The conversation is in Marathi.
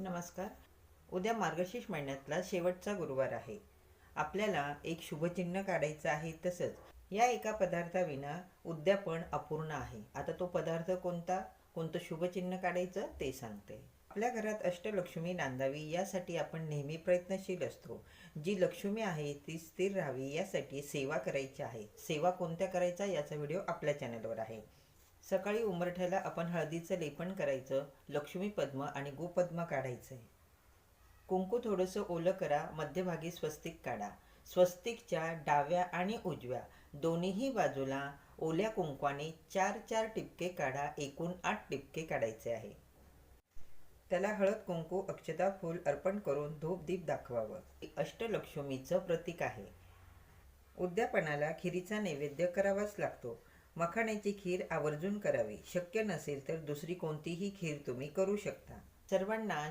नमस्कार. उद्या मार्गशीर्ष महिन्यातला शेवटचा गुरुवार आहे. आपल्याला एक शुभचिन्ह काढायचं आहे तसंच या एका पदार्थाविना उद्यापन अपूर्ण आहे. आता तो पदार्थ कोणता? कोणतं शुभचिन्ह काढायचं ते सांगते. आपल्या घरात अष्टलक्ष्मी नांदावी यासाठी आपण नेहमी प्रयत्नशील असतो. जी लक्ष्मी आहे ती स्थिर राहावी यासाठी सेवा करायची आहे. सेवा कोणत्या करायचा याचा व्हिडिओ आपल्या चॅनलवर आहे. सकाळी उंबरठ्याला आपण हळदीचं लेपन करायचं लक्ष्मी पद्म आणि गोपद्म काढायचं. आहे कुंकू थोडंसं ओलं करा मध्यभागी स्वस्तिक काढा. स्वस्तिकच्या डाव्या आणि उजव्या दोन्हीही बाजूला ओल्या कुंकवाने चार चार टिपके काढा एकूण आठ टिपके काढायचे आहे. त्याला हळद कुंकू अक्षता फूल अर्पण करून धूप दीप दाखवावं. अष्टलक्ष्मीचं प्रतीक आहे. उद्यापनाला खिरीचा नैवेद्य करावाच लागतो. मखाण्याची खीर आवर्जून करावी. शक्य नसेल तर दुसरी कोणतीही खीर तुम्ही करू शकता. सर्वांना